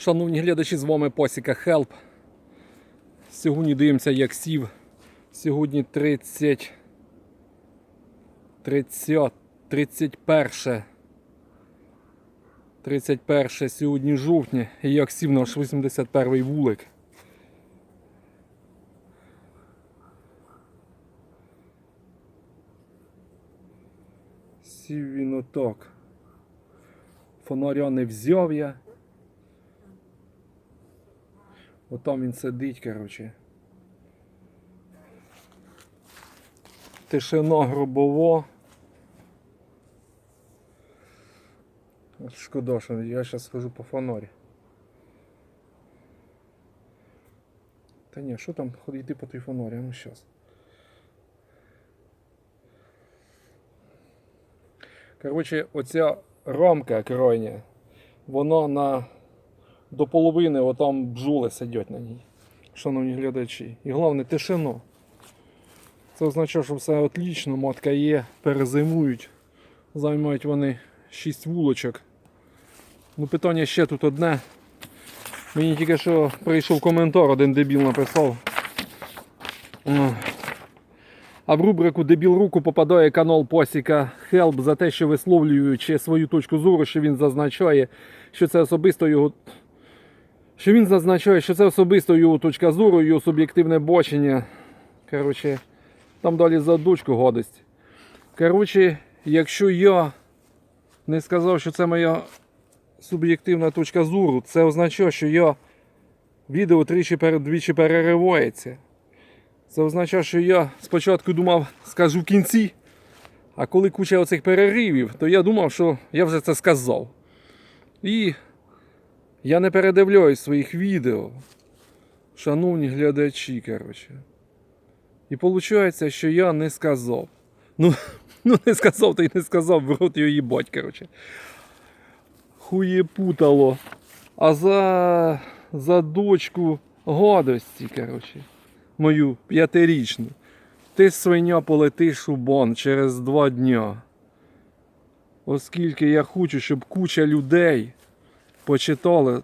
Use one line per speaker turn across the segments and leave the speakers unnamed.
Шановні глядачі, з вами Посіка Хелп. Сьогодні дивимося, як сів. Сьогодні 30. 30. 31. 31 сьогодні жовтня. І як сів наш 81 вулик. Сів він отак. Фонаря не взяв я. Отам він сидить, коротше. Тишина гробово. От Шкода, що я зараз схожу по фонарі. Та ні, що там ходити по той фонарі, ну щас. Коротше, оця рамка крайня, вона на до половини отам бджоли сидять на ній, шановні глядачі. І головне тишина. Це означає, що все отлично, матка є, перезимують. Займають вони 6 вулочок. Ну, питання ще тут одне. Мені тільки що прийшов коментар, один дебіл написав. А в рубрику Дебіл руку попадає канал Посіка Хелп за те, що висловлюючи свою точку зору, що він зазначає, що це особисто його. Що він зазначає, що це особисто його точка зору, його суб'єктивне бачення. Коротше, там далі за дочку гадость. Коротше, якщо я не сказав, що це моя суб'єктивна точка зору, це означає, що я відео тричі двічі переривається. Це означає, що я спочатку думав, скажу в кінці, а коли куча оцих переривів, то я думав, що я вже це сказав. І я не передивляюсь своїх відео, шановні глядачі, коротше. І виходить, що я не сказав. Ну, ну не сказав, то й не сказав, в рот його їбать, коротше. Хуєпутало. А за, за дочку гадості, коротше мою п'ятирічну. Ти свиня полетиш у бон через два дня. Оскільки я хочу, щоб куча людей почитали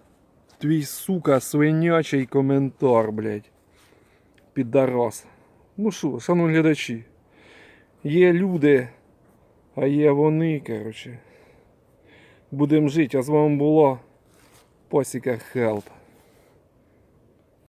твій сука свинячий коментар, блядь. Піддарас. Ну що, шановні глядачі, є люди, а є вони, коротше. Будемо жити, а з вами була Посіка Хелп.